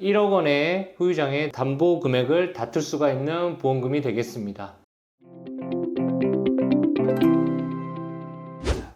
1억 원의 후유장애 담보 금액을 다툴 수가 있는 보험금이 되겠습니다.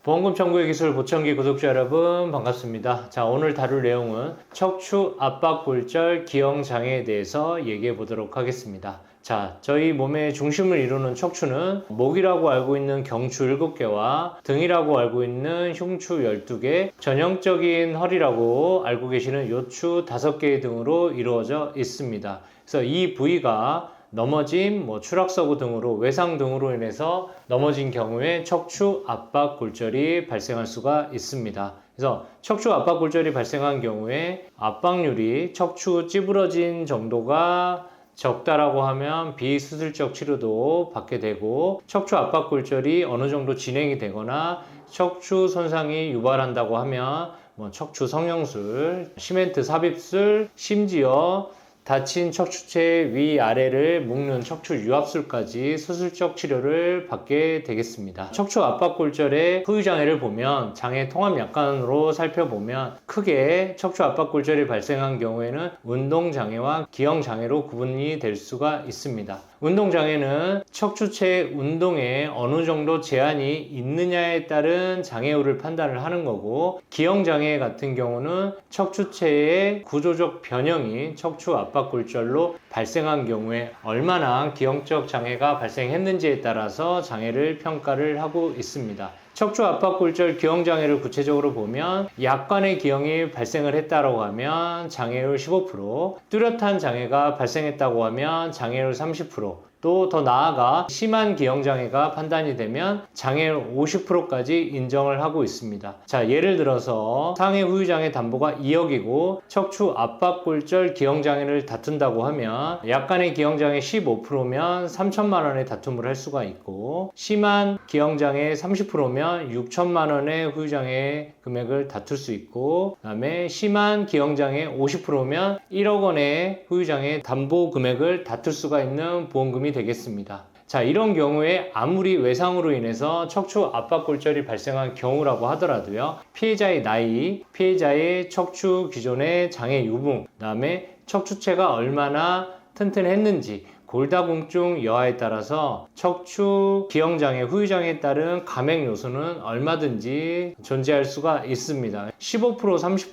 보험금 청구의 기술 보청기 구독자 여러분 반갑습니다. 자 오늘 다룰 내용은 척추 압박 골절 기형 장애에 대해서 얘기해 보도록 하겠습니다. 자, 저희 몸의 중심을 이루는 척추는 목이라고 알고 있는 경추 7개와 등이라고 알고 있는 흉추 12개, 전형적인 허리라고 알고 계시는 요추 5개 등으로 이루어져 있습니다. 그래서 이 부위가 넘어짐, 뭐 추락사고 등으로 외상 등으로 인해서 넘어진 경우에 척추 압박 골절이 발생할 수가 있습니다. 그래서 척추 압박 골절이 발생한 경우에 압박률이 척추 찌부러진 정도가 적다라고 하면 비수술적 치료도 받게 되고 척추 압박 골절이 어느 정도 진행이 되거나 척추 손상이 유발한다고 하면 뭐 척추 성형술, 시멘트 삽입술, 심지어 다친 척추체 위아래를 묶는 척추 유압술까지 수술적 치료를 받게 되겠습니다. 척추 압박 골절의 후유 장애를 보면 장애 통합 약관으로 살펴보면 크게 척추 압박 골절이 발생한 경우에는 운동 장애와 기형 장애로 구분이 될 수가 있습니다. 운동 장애는 척추체 운동에 어느 정도 제한이 있느냐에 따른 장애우를 판단을 하는 거고 기형 장애 같은 경우는 척추체의 구조적 변형이 척추 압박 골절로 발생한 경우에 얼마나 기형적 장애가 발생했는지에 따라서 장애를 평가를 하고 있습니다. 척추 압박 골절 기형 장애를 구체적으로 보면 약관의 기형이 발생을 했다고 하면 장애율 15%, 뚜렷한 장애가 발생했다고 하면 장애율 30%, 또 더 나아가 심한 기형 장애가 판단이 되면 장애율 50%까지 인정을 하고 있습니다. 자, 예를 들어서 상해 후유 장애 담보가 2억이고 척추 압박 골절 기형 장애를 다툰다고 하면 약간의 기형 장애 15%면 3천만 원의 다툼을 할 수가 있고 심한 기형 장애 30%면 6천만 원의 후유 장애 금액을 다툴 수 있고 그다음에 심한 기형 장애 50%면 1억 원의 후유 장애 담보 금액을 다툴 수가 있는 보험금이 되겠습니다. 자, 이런 경우에 아무리 외상으로 인해서 척추 압박 골절이 발생한 경우라고 하더라도요. 피해자의 나이, 피해자의 척추 기존의 장애 유붕, 그다음에 척추체가 얼마나 튼튼했는지 골다공증 여하에 따라서 척추 기형장애, 후유장애에 따른 감액 요소는 얼마든지 존재할 수가 있습니다. 15%, 30%,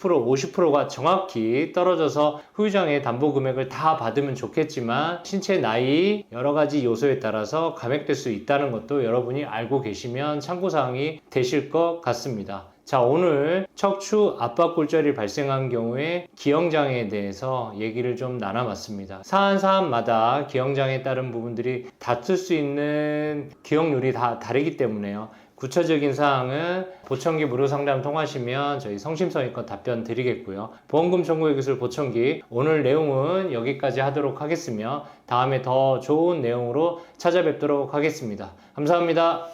50%가 정확히 떨어져서 후유장애 담보 금액을 다 받으면 좋겠지만 신체 나이 여러 가지 요소에 따라서 감액될 수 있다는 것도 여러분이 알고 계시면 참고사항이 되실 것 같습니다. 자, 오늘 척추 압박 골절이 발생한 경우에 기형장애에 대해서 얘기를 좀 나눠봤습니다. 사안 사안마다 기형장애에 따른 부분들이 다툴 수 있는 기형률이 다 다르기 때문에요. 구체적인 사항은 보청기 무료 상담 통하시면 저희 성심성의껏 답변 드리겠고요. 보험금 청구의 기술 보청기 오늘 내용은 여기까지 하도록 하겠으며 다음에 더 좋은 내용으로 찾아뵙도록 하겠습니다. 감사합니다.